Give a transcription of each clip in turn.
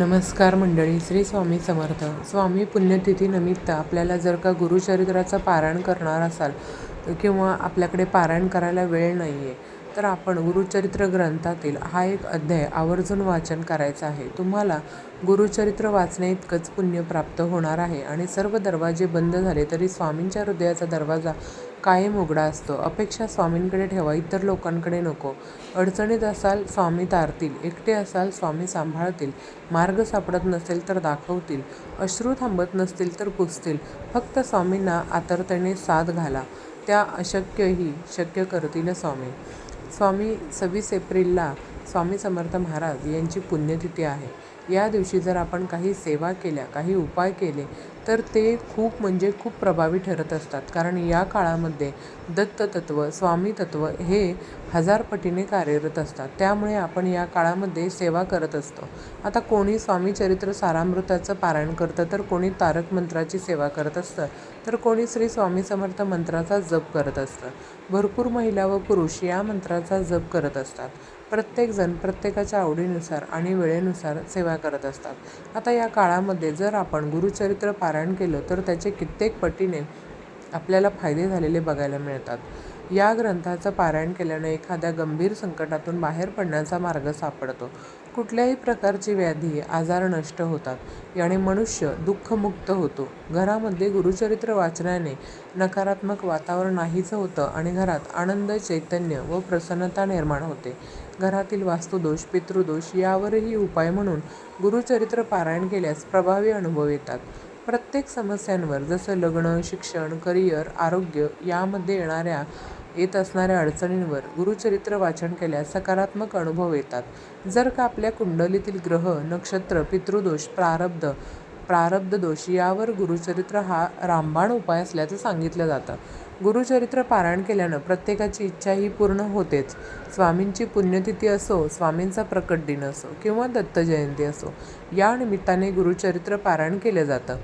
नमस्कार मंडळी श्री स्वामी समर्थ. स्वामी पुण्यतिथीनिमित्त आपल्याला जर का गुरुचरित्राचं पारायण करणार असाल किंवा आपल्याकडे पारायण करायला वेळ नाही आहे तर आपण गुरुचरित्र ग्रंथातील हा एक अध्याय आवर्जून वाचन करायचा आहे. तुम्हाला गुरुचरित्र वाचणे इतकंच पुण्य प्राप्त होणार आहे आणि सर्व दरवाजे बंद झाले तरी स्वामींच्या हृदयाचा दरवाजा कायम उघडा असतो. अपेक्षा स्वामींकडे ठेवा इतर लोकांकडे नको. अडचणीत असाल स्वामी तारतील एकटे असाल स्वामी सांभाळतील. मार्ग सापडत नसेल तर दाखवतील. अश्रू थांबत नसतील तर पुसतील. फक्त स्वामींना आतरतेने साथ घाला. त्या अशक्यही शक्य करतील स्वामी. स्वामी सव्वीस एप्रिलला स्वामी समर्थ महाराज यांची पुण्यतिथी आहे. या दिवशी जर आपण काही सेवा केल्या काही उपाय केले तर ते खूप म्हणजे खूप प्रभावी ठरत असतात. कारण या काळामध्ये दत्ततत्व स्वामीतत्व हे हजारपटीने कार्यरत असतात. त्यामुळे आपण या काळामध्ये सेवा करत असतो. आता कोणी स्वामी चरित्र सारामृताचं पारायण करतं तर कोणी तारक मंत्राची सेवा करत असतं तर कोणी श्री स्वामी समर्थ मंत्राचा जप करत असतं. भरपूर महिला व पुरुष या मंत्राचा जप करत असतात. प्रत्येकजण प्रत्येकाच्या आवडीनुसार आणि वेळेनुसार सेवा करत असतात. आता या काळामध्ये जर आपण गुरुचरित्र पारायण केलं तर त्याचे कित्येक पटीने आपल्याला फायदे झालेले बघायला मिळतात. या ग्रंथाचं पारायण केल्याने एखाद्या गंभीर संकटातून बाहेर पडण्याचा मार्ग सापडतो. कुठल्याही प्रकारची व्याधी आजार नष्ट होतात याने मनुष्य दुःखमुक्त होतो. घरामध्ये गुरुचरित्र वाचण्याने नकारात्मक वातावरण नाहीचं होतं आणि घरात आनंद चैतन्य व प्रसन्नता निर्माण होते. घरातील वास्तुदोष पितृदोष यावरही उपाय म्हणून गुरुचरित्र पारायण केल्यास प्रभावी अनुभव येतात. प्रत्येक समस्यांवर जसं लग्न शिक्षण करिअर आरोग्य यामध्ये येणाऱ्या येत असणाऱ्या अडचणींवर गुरुचरित्र वाचन केल्यास सकारात्मक अनुभव येतात. जर का आपल्या कुंडलीतील ग्रह नक्षत्र पितृदोष प्रारब्ध प्रारब्ध दोष यावर गुरुचरित्र हा रामबाण उपाय असल्याचं सांगितलं जातं. गुरुचरित्र पारायण केल्यानं प्रत्येकाची इच्छा ही पूर्ण होतेच. स्वामींची पुण्यतिथी असो स्वामींचा प्रकट दिन असो किंवा दत्त जयंती असो या निमित्ताने गुरुचरित्र पारायण केलं जातं.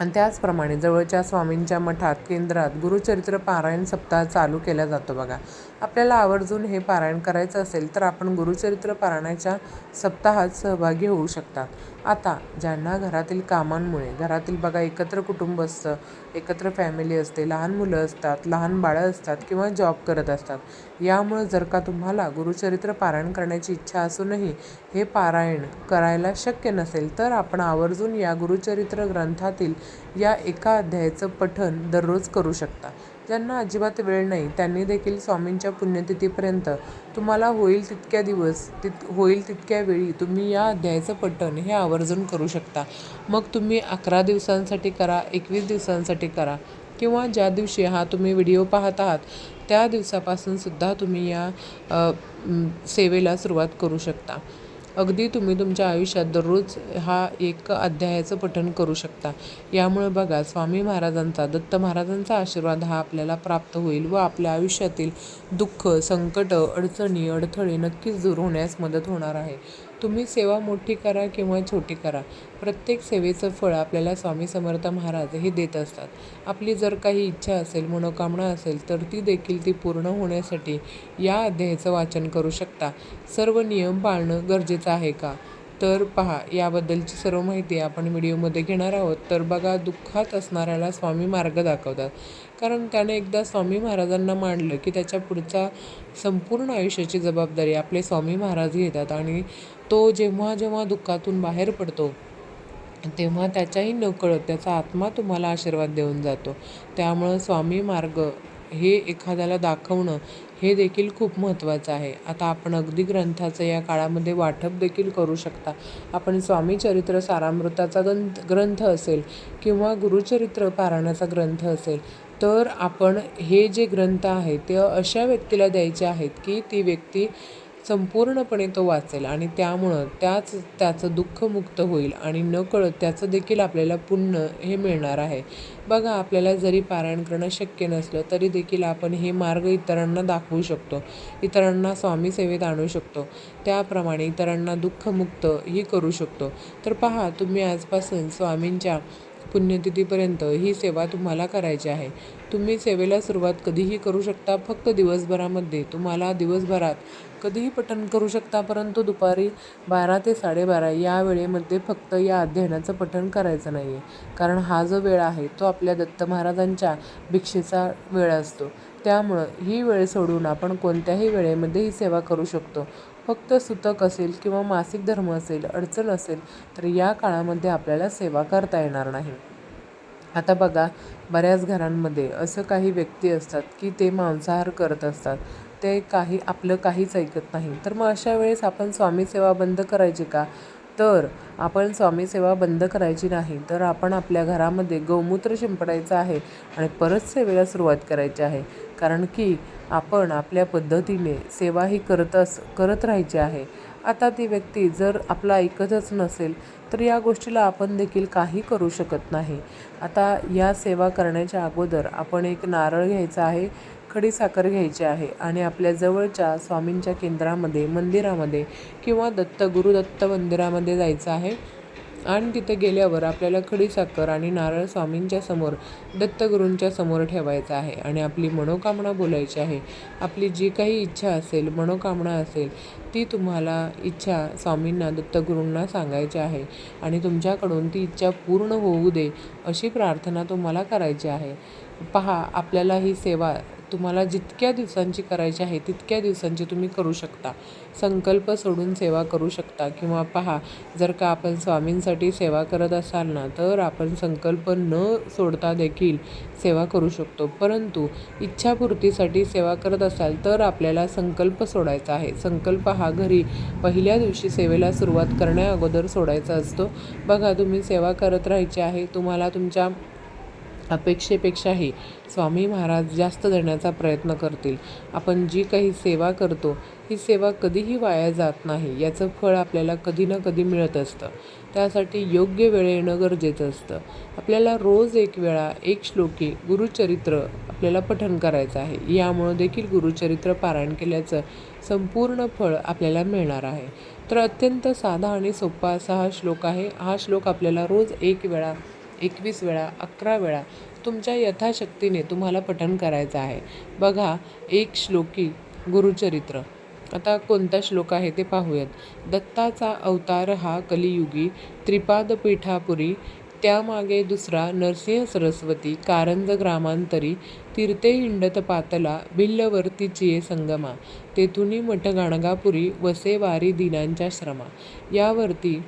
आणि त्याचप्रमाणे जवळच्या स्वामींच्या मठात केंद्रात गुरुचरित्र पारायण सप्ताह चालू केला जातो बघा. आपल्याला आवर्जून हे पारायण करायचं असेल तर आपण गुरुचरित्र पारायणाच्या सप्ताहात सहभागी होऊ शकतात. आता ज्यांना घरातील कामांमुळे घरातील बघा एकत्र कुटुंब असतं एकत्र फॅमिली असते लहान मुलं असतात लहान बाळं असतात किंवा जॉब करत असतात. यामुळं जर का तुम्हाला गुरुचरित्र पारायण करण्याची इच्छा असूनही हे पारायण करायला शक्य नसेल तर आपण आवर्जून या गुरुचरित्र ग्रंथातील या एका अध्यायाचं पठन दररोज करू शकता. ज्यांना अजिबात वेळ नाही त्यांनी देखील स्वामींच्या पुण्यतिथीपर्यंत तुम्हाला होईल तितक्या दिवस तित होईल तितक्या वेळी तुम्ही या अध्यायाचं पठण हे आवर्जून करू शकता. मग तुम्ही अकरा दिवसांसाठी करा एकवीस दिवसांसाठी करा किंवा ज्या दिवशी हा तुम्ही व्हिडिओ पाहत आहात त्या दिवसापासून सुद्धा तुम्ही या सेवेला सुरुवात करू शकता. अगदी तुम्ही तुमच्या आयुष्यात दररोज हा एक अध्यायाचं पठण करू शकता. यामुळे बघा स्वामी महाराजांचा दत्त महाराजांचा आशीर्वाद हा आपल्याला प्राप्त होईल व आपल्या आयुष्यातील दुःख संकट अडचणी अडथळे नक्कीच दूर होण्यास मदत होणार आहे. तुम्ही सेवा मोठी करा किंवा छोटी करा. प्रत्येक सेवेचं फळ आपल्याला स्वामी समर्थ महाराज हे देत असतात. आपली जर काही इच्छा असेल मनोकामना असेल तर ती देखील ती पूर्ण होण्यासाठी या अध्यायाचं वाचन करू शकता. सर्व नियम पाळणं गरजेचं आहे का? तर पहा याबद्दलची सर्व माहिती आपण व्हिडिओमध्ये घेणार आहोत. तर बघा दुःखात असणाऱ्याला स्वामी मार्ग दाखवतात. कारण त्याने एकदा स्वामी महाराजांना मांडलं की त्याच्या पुढचा संपूर्ण आयुष्याची जबाबदारी आपले स्वामी महाराज घेतात आणि तो जेव्हा जेव्हा दुःखातून बाहेर पडतो तेव्हा त्याच्याही नकळत त्याचा आत्मा तुम्हाला आशीर्वाद देऊन जातो. त्यामुळं स्वामी मार्ग हे एखाद्याला दाखवणं हे देखील खूप महत्त्वाचं आहे. आता आपण अगदी ग्रंथाचं या काळामध्ये वाटप देखील करू शकता. आपण स्वामी चरित्र सारामृताचा ग्रंथ ग्रंथ असेल किंवा गुरुचरित्र पारायणाचा ग्रंथ असेल तर आपण हे जे ग्रंथ आहेत ते अशा व्यक्तीला द्यायचे आहेत की ती व्यक्ती संपूर्णपणे तो वाचेल आणि त्यामुळं त्याच त्याचं दुःखमुक्त होईल आणि नकळत त्याचं देखील आपल्याला पुण्य हे मिळणार आहे. बघा आपल्याला जरी पारायण करणं शक्य नसलं तरी देखील आपण हे मार्ग इतरांना दाखवू शकतो. इतरांना स्वामी सेवेत आणू शकतो. त्याप्रमाणे इतरांना दुःखमुक्त ही करू शकतो. तर पहा तुम्ही आजपासून स्वामींच्या पुण्यतिथीपर्यंत ही सेवा तुम्हाला करायची आहे. तुम्ही सेवेला सुरुवात कधीही करू शकता फक्त दिवसभरामध्ये. तुम्हाला दिवसभरात कधीही पठण करू शकता परंतु दुपारी बारा ते साडेबारा या वेळेमध्ये फक्त या अध्ययनाचं पठण करायचं नाही आहे कारण हा जो वेळ आहे तो आपल्या दत्त महाराजांच्या भिक्षेचा वेळ असतो. त्यामुळं ही वेळ सोडून आपण कोणत्याही वेळेमध्ये ही सेवा करू शकतो. फक्त सुतक असेल किंवा मासिक धर्म असेल अडचण असेल तर या काळामध्ये आपल्याला सेवा करता येणार नाही. आता बघा बऱ्याच घरांमध्ये असं काही व्यक्ती असतात की ते मांसाहार करत असतात. ते काही आपलं काहीच ऐकत नाही. तर मग अशा वेळेस आपण स्वामी सेवा बंद करायची का? तर आपण स्वामी सेवा बंद करायची नाही तर आपण आपल्या घरामध्ये गौमूत्र शिंपडायचं आहे आणि परत सेवेला सुरुवात करायची आहे. कारण की आपण आपल्या पद्धतीने सेवा ही करत अस करत राहायची आहे. आता ती व्यक्ती जर आपला ऐकतच नसेल तर या गोष्टीला आपण देखील काही करू शकत नाही. आता या सेवा करण्याच्या अगोदर आपण एक नारळ घ्यायचा आहे खडीसाखर घ्यायची आहे आणि आपल्या जवळच्या स्वामींच्या केंद्रामध्ये मंदिरामध्ये किंवा दत्त गुरुदत्त मंदिरामध्ये जायचं आहे. आणि तिथे गेल्यावर आपल्याला खडीसाखर आणि नारळ स्वामींच्या समोर दत्तगुरूंच्या समोर ठेवायचं आहे आणि आपली मनोकामना बोलायची आहे. आपली जी काही इच्छा असेल मनोकामना असेल ती तुम्हाला इच्छा स्वामींना दत्तगुरूंना सांगायची आहे आणि तुमच्याकडून ती इच्छा पूर्ण होऊ दे अशी प्रार्थना तुम्हाला करायची आहे. पहा आपल्याला ही सेवा तुम्हाला जितक्या दिवसांची करायची आहे तितक्या दिवसांची तुम्ही करू शकता. संकल्प सोडून सेवा करू शकता. किंवा पहा जर का आपण स्वामींसाठी सेवा करत असाल ना तर आपण संकल्प न सोडता देखील सेवा करू शकतो. परंतु इच्छापूर्तीसाठी सेवा करत असाल तर आपल्याला संकल्प सोडायचा आहे. संकल्प हा घरी पहिल्या दिवशी सेवेला सुरुवात करण्या अगोदर सोडायचा असतो. बघा तुम्ही सेवा करत राहायची आहे तुम्हाला तुमच्या अपेक्षेपेक्षाही स्वामी महाराज जास्त देण्याचा प्रयत्न करतील. आपण जी काही सेवा करतो ही सेवा कधीही वाया जात नाही. याचं फळ आपल्याला कधी ना कधी मिळत असतं. त्यासाठी योग्य वेळ येणं गरजेचं असतं. आपल्याला रोज एक वेळा एक श्लोकी गुरुचरित्र आपल्याला पठण करायचं आहे. यामुळं देखील गुरुचरित्र पारायण केल्याचं संपूर्ण फळ आपल्याला मिळणार आहे. तर अत्यंत साधा आणि सोपा असा हा श्लोक आहे. हा श्लोक आपल्याला रोज एक वेळा एकवीस वेळा अकरा वेळा तुमच्या यथाशक्तीने तुम्हाला पठण करायचं आहे. बघा एक श्लोकी गुरुचरित्र. आता कोणता श्लोक आहे ते पाहूयात. दत्ताचा अवतार हा कलियुगी त्रिपादपीठापुरी त्यामागे दुसरा नरसिंह सरस्वती कारंज ग्रामांतरी तीर्थे हिंडत पातला भिल्लवर्ती चिये संगमा तेथुनी मठ गाणगापुरी वसे वारी दिनांच्या श्रमा. यावरती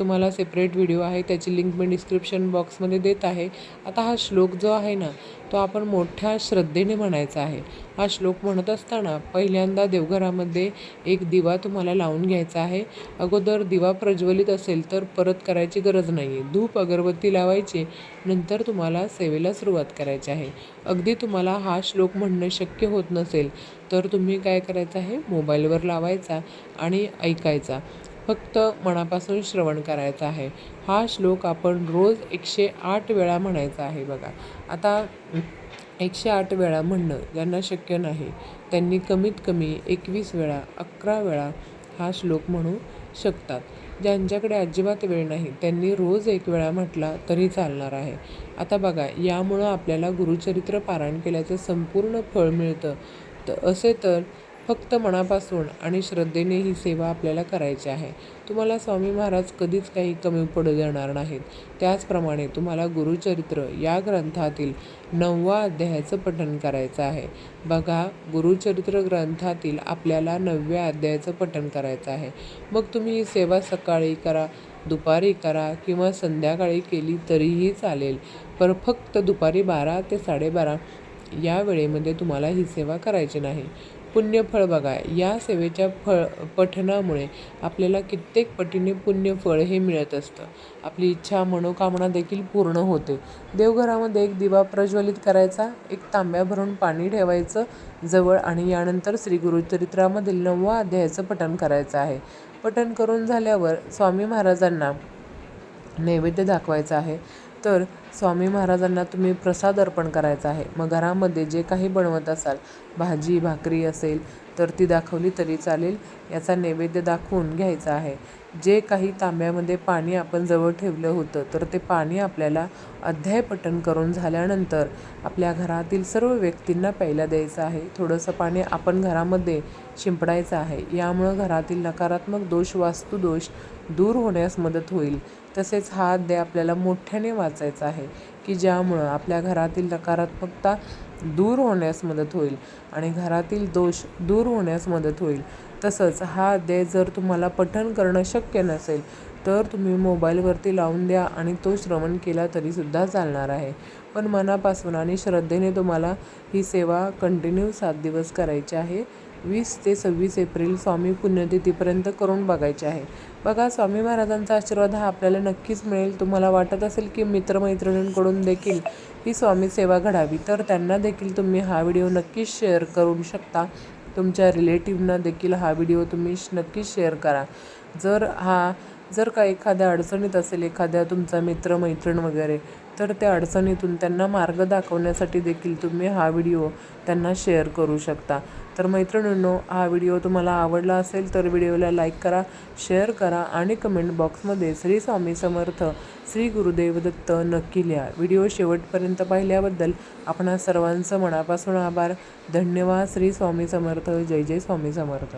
तुम्हाला सेपरेट व्हिडिओ आहे त्याची लिंक मी डिस्क्रिप्शन बॉक्समध्ये देत आहे. आता हा श्लोक जो आहे ना तो आपण मोठ्या श्रद्धेने म्हणायचा आहे. हा श्लोक म्हणत असताना पहिल्यांदा देवघरामध्ये एक दिवा तुम्हाला लावून घ्यायचा आहे. अगोदर दिवा प्रज्वलित असेल तर परत करायची गरज नाही आहे धूप अगरबत्ती लावायची नंतर तुम्हाला सेवेला सुरुवात करायची आहे. अगदी तुम्हाला हा श्लोक म्हणणं शक्य होत नसेल तर तुम्ही काय करायचं आहे? मोबाईलवर लावायचा आणि ऐकायचा. फक्त मनापासून श्रवण करायचं आहे. हा श्लोक आपण रोज एकशे आठ वेळा म्हणायचा आहे बघा. आता एकशे आठ वेळा म्हणणं ज्यांना शक्य नाही त्यांनी कमीत कमी एकवीस वेळा अकरा वेळा हा श्लोक म्हणू शकतात. ज्यांच्याकडे अजिबात वेळ नाही त्यांनी रोज एक वेळा म्हटला तरी चालणार आहे. आता बघा यामुळं आपल्याला गुरुचरित्र पारायण केल्याचं संपूर्ण फळ मिळतं. तर असे तर फक्त मनापासून आणि श्रद्धेने ही सेवा आपल्याला करायची आहे. तुम्हाला स्वामी महाराज कधीच काही कमी पडू देणार नाहीत. त्याचप्रमाणे तुम्हाला गुरुचरित्र या ग्रंथातील नववा अध्यायाचं पठण करायचं आहे. बघा गुरुचरित्र ग्रंथातील आपल्याला नवव्या अध्यायाचं पठण करायचं आहे. मग तुम्ही ही सेवा सकाळी करा दुपारी करा किंवा संध्याकाळी केली तरीही चालेल. पर फक्त दुपारी बारा ते साडेबारा या वेळेमध्ये तुम्हाला ही सेवा करायची नाही. पुण्यफळ बघा. या सेवेच्या फळ पठणामुळे आपल्याला कित्येक पटीने पुण्यफळ हे मिळत असतं. आपली इच्छा मनोकामना देखील पूर्ण होते. देवघरामध्ये एक दिवा प्रज्वलित करायचा एक तांब्या भरून पाणी ठेवायचं जवळ आणि यानंतर श्री गुरुचरित्रामधील नववा अध्यायाचं पठण करायचं आहे. पठण करून झाल्यावर स्वामी महाराजांना नैवेद्य दाखवायचं आहे. तर स्वामी महाराजांना तुम्ही प्रसाद अर्पण करायचा आहे. मग घरामध्ये जे काही बनवत असाल भाजी भाकरी असेल तर ती दाखवली तरी चालेल. याचा नैवेद्य दाखवून घ्यायचा आहे. जे काही तांब्यामध्ये पाणी आपण जवळ ठेवलं होतं तर ते पाणी आपल्याला अध्यायपठण करून झाल्यानंतर आपल्या घरातील सर्व व्यक्तींना प्यायला द्यायचं आहे. थोडंसं पाणी आपण घरामध्ये शिंपडायचं आहे. यामुळं घरातील नकारात्मक दोष वास्तुदोष दूर होण्यास मदत होईल. तसेच हा अध्याय आपल्याला मोठ्याने वाचायचा आहे की ज्यामुळं आपल्या घरातील नकारात्मकता दूर होण्यास मदत होईल आणि घरातील दोष दूर होण्यास मदत होईल. तसंच हा अध्याय जर तुम्हाला पठण करणं शक्य नसेल तर तुम्ही मोबाईलवरती लावून द्या आणि तो श्रवण केला तरीसुद्धा चालणार आहे. पण मनापासून आणि श्रद्धेने तुम्हाला ही सेवा कंटिन्यू सात दिवस करायची आहे. वीस ते सव्वीस एप्रिल स्वामी पुण्यतिथीपर्यंत करून बघायचे आहे. बघा स्वामी महाराजांचा आशीर्वाद हा आपल्याला नक्कीच मिळेल. तुम्हाला वाटत असेल की मित्रमैत्रिणींकडून देखील ही स्वामी सेवा घडावी तर त्यांना देखील तुम्ही हा व्हिडिओ नक्कीच शेअर करू शकता. तुमच्या रिलेटिव्हना देखील हा व्हिडिओ तुम्ही श- नक्कीच शेअर करा. जर हा जर का एखाद्या अडचणीत असेल एखाद्या तुमचा मित्र मैत्रीण वगैरे तर त्या अडचणीतून त्यांना मार्ग दाखवण्यासाठी देखील तुम्ही हा व्हिडिओ त्यांना शेअर करू शकता. तर मैत्रिणींनो हा व्हिडिओ तुम्हाला आवडला असेल तर व्हिडिओला लाईक करा शेअर करा आणि कमेंट बॉक्समध्ये श्री स्वामी समर्थ श्री गुरुदेव दत्त नक्की लिहा. व्हिडिओ शेवटपर्यंत पाहिल्याबद्दल आपणा सर्वांचं मनापासून आभार. धन्यवाद. श्री स्वामी समर्थ. जय जय स्वामी समर्थ.